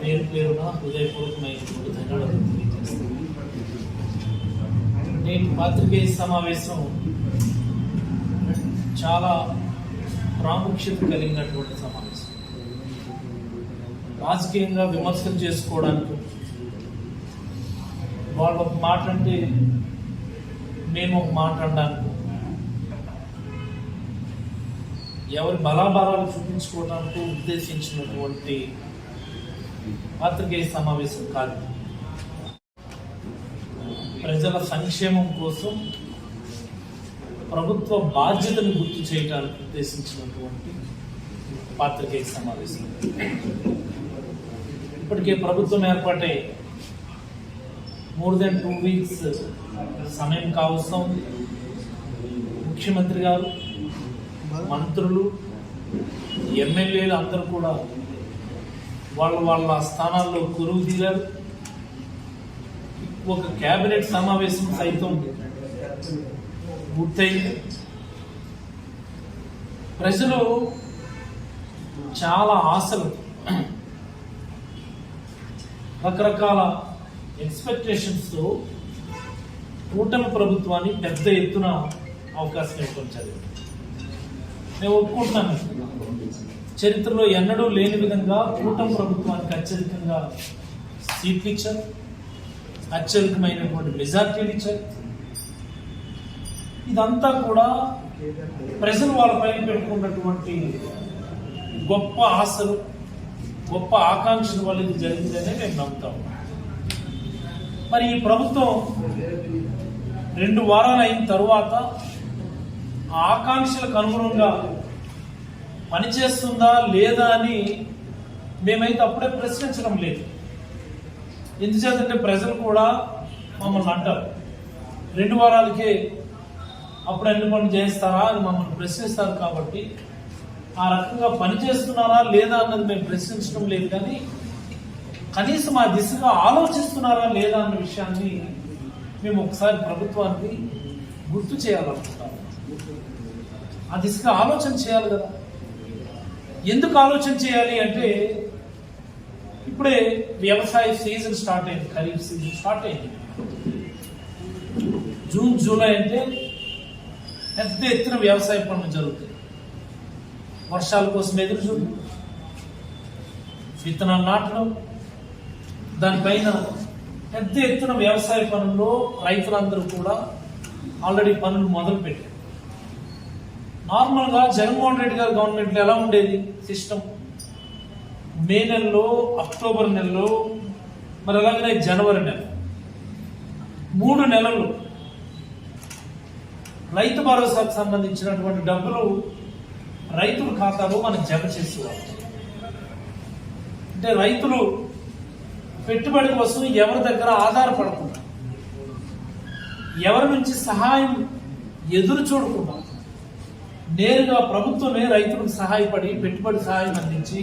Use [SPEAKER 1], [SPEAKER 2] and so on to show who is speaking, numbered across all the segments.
[SPEAKER 1] పేరు పేరున హృదయపూర్వకమైనటువంటి ధన్యవాదాలు తెలియజేస్తాను నేటి పాత్రికేయ సమావేశం చాలా ప్రాముఖ్యత కలిగినటువంటి సమావేశం. రాజకీయంగా విమర్శలు చేసుకోవడానికి వాళ్ళు ఒక మాట అంటే మేము ఒక మాట అనడానికి ఎవరి బలాబలాలు చూపించుకోవడానికి ఉద్దేశించినటువంటి పాత్రికేయ సమావేశం కాదు. ప్రజల సంక్షేమం కోసం ప్రభుత్వ బాధ్యతను గుర్తు చేయడానికి ఉద్దేశించినటువంటి పాత్రికేయ సమావేశం. ఇప్పటికే ప్రభుత్వం ఏర్పాటై మోర్ దెన్ టూ వీక్స్ సమయం కావసం ముఖ్యమంత్రి గారు మంత్రులు ఎమ్మెల్యేలు అందరూ కూడా వాళ్ళ వాళ్ళ స్థానాల్లో కురువు తీరారు ఒక కేబినెట్ సమావేశం సైతం పూర్తయింది. ప్రజలు చాలా ఆశలు రకరకాల ఎక్స్పెక్టేషన్స్తో కూటమి ప్రభుత్వాన్ని పెద్ద ఎత్తున అవకాశం ఇవ్వడం నేను ఒప్పుకుంటున్నాను. చరిత్రలో ఎన్నడూ లేని విధంగా కూటమి ప్రభుత్వానికి అత్యధికంగా సీట్లు ఇచ్చారు. అత్యధికమైనటువంటి మెజార్టీలు ఇచ్చారు. ఇదంతా కూడా ప్రజలు వాళ్ళ పైన పెట్టుకున్నటువంటి గొప్ప ఆశలు గొప్ప ఆకాంక్షల వల్ల ఇది జరిగిందనే మేము నమ్ముతాం మరి ఈ ప్రభుత్వం రెండు వారాలు అయిన తరువాత ఆకాంక్షలకు అనుగుణంగా పనిచేస్తుందా లేదా అని మేమైతే అప్పుడే ప్రశ్నించడం లేదు. ఎందుచేతంటే ప్రజలు కూడా మమ్మల్ని అంటారు. రెండు వారాలకే అప్పుడు అన్ని పనులు చేస్తారా అని మమ్మల్ని ప్రశ్నిస్తారు కాబట్టి ఆ రకంగా పని చేస్తున్నారా లేదా అన్నది మేము ప్రశ్నించడం లేదు కానీ కనీసం ఆ దిశగా ఆలోచిస్తున్నారా లేదా అన్న విషయాన్ని మేము ఒకసారి ప్రభుత్వానికి గుర్తు చేయాలనుకుంటాము ఆ దిశగా ఆలోచన చేయాలి కదా. ఎందుకు ఆలోచన చేయాలి అంటే ఇప్పుడే వ్యవసాయ సీజన్ స్టార్ట్ అయింది ఖరీఫ్ సీజన్ స్టార్ట్ అయింది. జూన్ జూలై అంటే పెద్ద ఎత్తున వ్యవసాయ పనులు జరుగుతాయి. వర్షాల కోసం ఎదురు చూడు. విత్తనాలు నాటడం దానిపైన పెద్ద ఎత్తున వ్యవసాయ పనుల్లో రైతులందరూ కూడా ఆల్రెడీ పనులు మొదలు పెట్టారు నార్మల్గా జగన్మోహన్ రెడ్డి గారి గవర్నమెంట్లో ఎలా ఉండేది సిస్టమ్ మే నెలలో అక్టోబర్ నెలలో మరి అలాగనే జనవరి నెల. మూడు నెలలు రైతు భరోసాకు సంబంధించినటువంటి డబ్బులు రైతుల ఖాతాలో మనం జమ చేసేవాళ్ళు. అంటే రైతులు పెట్టుబడి కోసం ఎవరి దగ్గర ఆధారపడకుండా ఎవరి నుంచి సహాయం ఎదురు చూడకుండా నేరుగా ప్రభుత్వమే రైతులకు సహాయపడి పెట్టుబడి సహాయం అందించి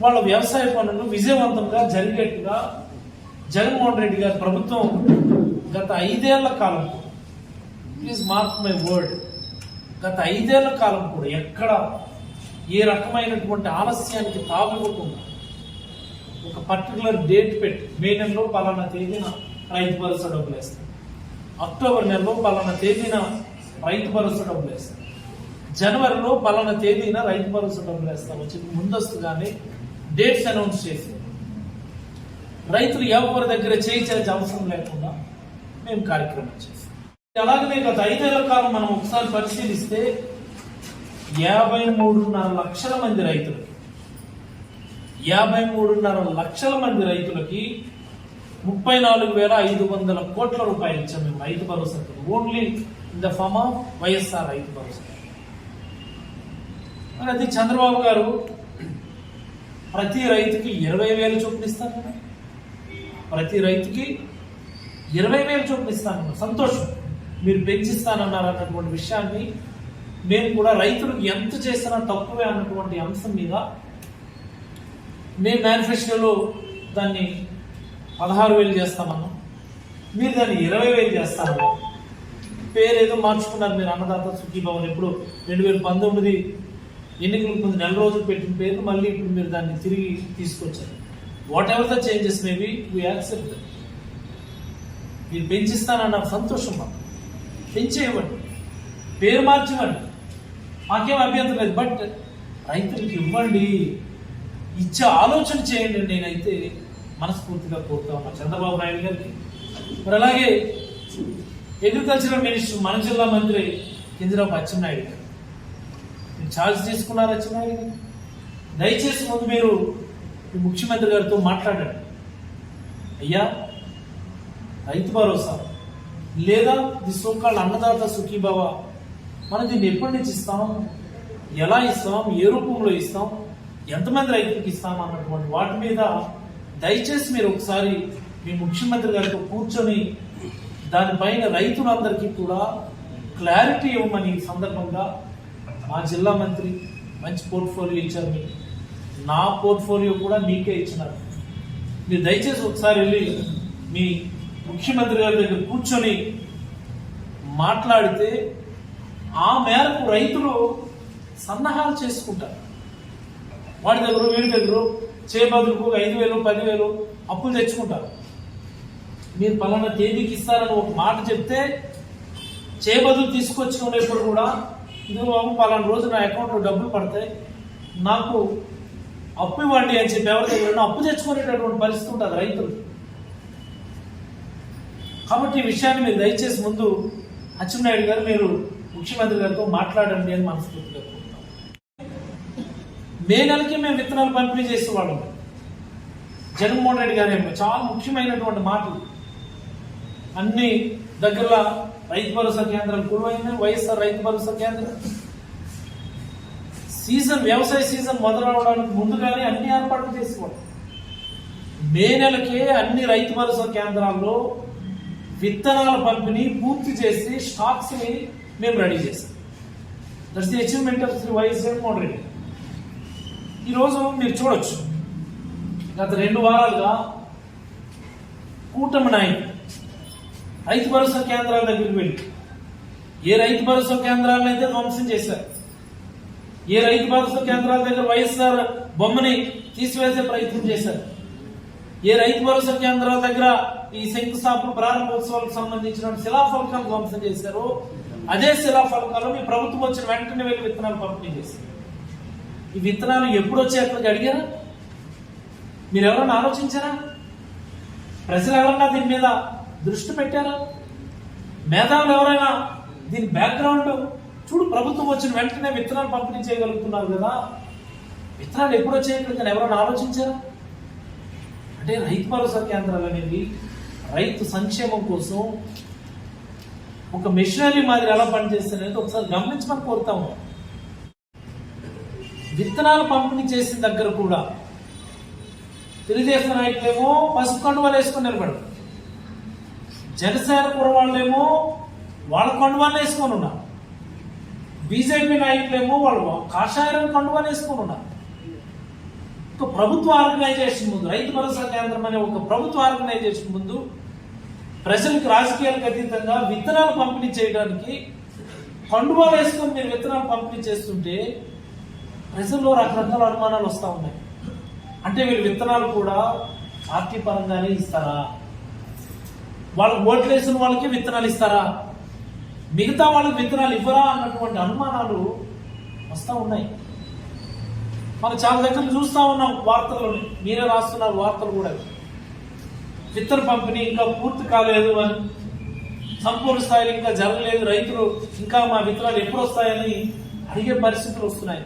[SPEAKER 1] వాళ్ళ వ్యవసాయ పనులు విజయవంతంగా జరిగేట్టుగా జగన్మోహన్ రెడ్డి గారి ప్రభుత్వం గత ఐదేళ్ళ కాలం ప్లీజ్ మార్క్ మై వర్డ్ గత ఐదేళ్ళ కాలం కూడా ఎక్కడ ఏ రకమైనటువంటి ఆలస్యానికి తావివ్వకుండా ఒక పర్టికులర్ డేట్ పెట్టి మే నెలలో పలానా తేదీన రైతు భరోసా డబ్బులు వేస్తాం అక్టోబర్ నెలలో పలానా తేదీన రైతు భరోసా డబ్బులు వేస్తాం. జనవరిలో పలానా తేదీన రైతు భరోసా డబ్బులు వేస్తాం. వచ్చి ముందస్తుగానే డేట్స్ అనౌన్స్ చేసి రైతులు ఎవరి దగ్గర చేయించాల్సిన అవసరం లేకుండా మేము కార్యక్రమం చేస్తాం. అలాగనే గత ఐదేళ్ళ కాలం మనం ఒకసారి పరిశీలిస్తే యాభై మూడున్నర లక్షల మంది రైతులకి యాభై మూడున్నర లక్షల మంది రైతులకి ముప్పై నాలుగు వేల ఐదు వందల కోట్ల రూపాయలు ఇచ్చాం మేము Rythu Bharosa only in the form of YSR Rythu Bharosa మరి అది చంద్రబాబు గారు ప్రతి రైతుకి ఇరవై వేలు చూపిస్తాను ప్రతి రైతుకి ఇరవై వేలు చూపిస్తాను సంతోషం. మీరు పెంచిస్తానన్నారు అన్నటువంటి విషయాన్ని మేము కూడా రైతులకు ఎంత చేసినా తక్కువే అన్నటువంటి అంశం మీద మేము మేనిఫెస్టోలో దాన్ని పదహారు వేలు చేస్తామన్నాం. మీరు దాన్ని ఇరవై వేలు చేస్తామన్నారు పేరు ఏదో మార్చుకున్నారు మీరు అన్నదాత సుఖీభవన్. ఎప్పుడు రెండు వేల పంతొమ్మిది ఎన్నికలకు ముందు నెల రోజులు పెట్టిన పేరు మళ్ళీ ఇప్పుడు మీరు దాన్ని తిరిగి తీసుకొచ్చారు. Whatever the changes maybe we accept మీరు పెంచిస్తానన్న సంతోషం మాకు. పెంచేయవండి పేరు మార్చివ్వండి మాకేం అభ్యంతరం లేదు. బట్ రైతులకు ఇవ్వండి. ఇచ్చే ఆలోచన చేయండి నేనైతే మనస్ఫూర్తిగా కోరుతా ఉన్నా చంద్రబాబు నాయుడు గారికి. మరి అలాగే అగ్రికల్చరల్ మినిస్టర్ మన జిల్లా మంత్రి కింజరాపు అచ్చెన్నాయుడు గారు. మీరు ఛార్జ్ తీసుకున్నారు అచ్చెన్నాయుడు గారు? దయచేసి ముందు మీరు ముఖ్యమంత్రి గారితో మాట్లాడండి. అయ్యా రైతు భరోసా లేదా ది సోకాళ్ళ అన్నదాత సుఖీభావ మనం దీన్ని ఎప్పటి నుంచి ఇస్తాం? ఎలా ఇస్తాం? ఏ రూపంలో ఇస్తాం? ఎంతమంది రైతులకు ఇస్తాం అన్నటువంటి వాటి మీద దయచేసి మీరు ఒకసారి మీ ముఖ్యమంత్రి గారితో కూర్చొని దానిపైన రైతులందరికీ కూడా క్లారిటీ ఇవ్వమని సందర్భంగా మా జిల్లా మంత్రి మంచి పోర్ట్ఫోలియో ఇచ్చారు. మీకు నా పోర్ట్ఫోలియో కూడా మీకే ఇచ్చినారు. మీరు దయచేసి ఒకసారి వెళ్ళి మీ ముఖ్యమంత్రి గారి దగ్గర కూర్చొని మాట్లాడితే ఆ మేరకు రైతులు సన్నాహాలు చేసుకుంటారు. వాడి దగ్గర వీడి దగ్గర చేబదులకు ఐదు వేలు పదివేలు అప్పులు తెచ్చుకుంటారు. మీరు పలానా తేదీకి ఇస్తారని ఒక మాట చెప్తే చేబదులు ఉన్నప్పుడు కూడా ఇది బాబు పలానా రోజు నా అకౌంట్లో డబ్బులు పడతాయి నాకు అప్పు ఇవ్వండి అని చెప్పి ఎవరి దగ్గర అప్పు తెచ్చుకునేటటువంటి పరిస్థితి ఉంటుంది రైతులు. కాబట్టి ఈ విషయాన్ని మీరు దయచేసి ముందు అచ్చెన్నాయుడు గారు మీరు ముఖ్యమంత్రి గారితో మాట్లాడండి అని మనస్ఫూర్తిగా కోరుతాం మే నెలకి మేము విత్తనాలు పంపిణీ చేసేవాళ్ళం. జగన్మోహన్ రెడ్డి గారు చాలా ముఖ్యమైనటువంటి మాటలు. అన్ని దగ్గర రైతు భరోసా కేంద్రాలు కురువైన వైఎస్ఆర్ రైతు భరోసా కేంద్రం. సీజన్ వ్యవసాయ సీజన్ మొదలవడానికి ముందుగానే అన్ని ఏర్పాట్లు చేసుకోండి మే నెలకే అన్ని రైతు భరోసా కేంద్రాల్లో విత్తనాల పంపిణీ పూర్తి చేసి స్టాక్స్ని మేము రెడీ చేసాం that's the achievement of Shri YS Jaganmohan Reddy. ఈరోజు మీరు చూడొచ్చు. గత రెండు వారాలుగా కూటమి నాయకులు రైతు భరోసా కేంద్రాల దగ్గరికి వెళ్ళి. ఏ రైతు భరోసా కేంద్రాలను అయితే ధ్వంసం చేశారు? ఏ రైతు భరోసా కేంద్రాల దగ్గర వైఎస్ఆర్ బొమ్మని తీసివేసే ప్రయత్నం చేశారు? ఏ రైతు భరోసా కేంద్రాల దగ్గర ఈ శంకుస్థాపన ప్రారంభోత్సవాలకు సంబంధించిన శిలాఫలకాలు ధ్వంసం చేశారు అదే శిలాఫలకాలు మీ ప్రభుత్వం వచ్చిన వెంటనే వెళ్ళి విత్తనాలు పంపిణీ చేశారు. ఈ విత్తనాలు ఎప్పుడు వచ్చి అక్కడికి అడిగారా? మీరు ఎవరన్నా ఆలోచించారా? ప్రజలు ఎవరన్నా దీని మీద దృష్టి పెట్టారా? మేధావులు ఎవరైనా దీని బ్యాక్గ్రౌండ్ చూడు ప్రభుత్వం వచ్చిన వెంటనే విత్తనాలు పంపిణీ చేయగలుగుతున్నారు కదా. విత్తనాలు ఎప్పుడు వచ్చాయి ఎవరైనా ఆలోచించారా? అంటే రైతు భరోసా కేంద్రాలు అనేవి రైతు సంక్షేమం కోసం ఒక మిషనరీ మాదిరి ఎలా పనిచేస్తారనేది ఒకసారి గమనించమని కోరుతాము. విత్తనాలు పంపిణీ చేసిన దగ్గర కూడా తెలుగుదేశం నాయకులేమో పసుపు కండువాలు వేసుకుని నిలబడరు జనసేన కురవాళ్ళేమో వాళ్ళ కండువాలు వేసుకొని ఉన్నారు. బీజేపీ నాయకులేమో వాళ్ళు కాషాయం రంగు కండువాలు వేసుకొని ఉన్నారు. ఒక ప్రభుత్వ ఆర్గనైజేషన్ ముందు రైతు భరోసా కేంద్రం అనే ఒక ప్రభుత్వ ఆర్గనైజేషన్ ముందు ప్రజలకు రాజకీయాలకు అతీతంగా విత్తనాలు పంపిణీ చేయడానికి కండువాలు వేసుకొని మీరు విత్తనాలు పంపిణీ చేస్తుంటే ప్రజల్లో రకరకాల అనుమానాలు వస్తూ ఉన్నాయి. అంటే వీళ్ళు విత్తనాలు కూడా పార్టీ పరంగానే ఇస్తారా? వాళ్ళకి ఓట్లు వేసిన వాళ్ళకి విత్తనాలు ఇస్తారా? మిగతా వాళ్ళకి విత్తనాలు ఇవ్వరా అన్నటువంటి అనుమానాలు వస్తూ ఉన్నాయి. మనం చాలా దగ్గర చూస్తూ ఉన్నాం వార్తలు మీరే రాస్తున్నారు వార్తలు కూడా. విత్తన పంపిణీ ఇంకా పూర్తి కాలేదు అని సంపూర్ణ స్థాయిలో ఇంకా జరగలేదు రైతులు ఇంకా మా విత్తనాలు ఎప్పుడు వస్తాయని అడిగే పరిస్థితులు వస్తున్నాయి.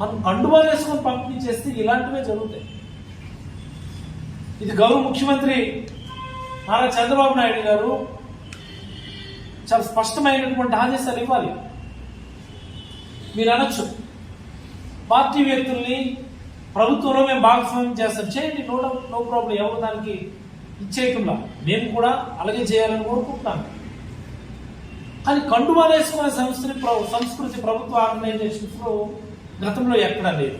[SPEAKER 1] మనం కండువా వేసుకొని పంపిణీ చేస్తే ఇలాంటివే జరుగుతాయి. ఇది గౌరవ ముఖ్యమంత్రి నారా చంద్రబాబు నాయుడు గారు చాలా స్పష్టమైనటువంటి ఆదేశాలు ఇవ్వాలి. మీరు అనొచ్చు. పార్టీ వ్యక్తుల్ని ప్రభుత్వంలో మేము భాగస్వామ్యం చేస్తాం. చేయండి నో నో ప్రాబ్లం ఎవరు దానికి ఇచ్చేయకుండా. మేము కూడా అలాగే చేయాలని కోరుకుంటున్నాం. కానీ కండువాలు వేసుకునే సంస్కృతి సంస్కృతి ప్రభుత్వ ఆర్గనైజేషన్స్లో గతంలో ఎక్కడా లేదు.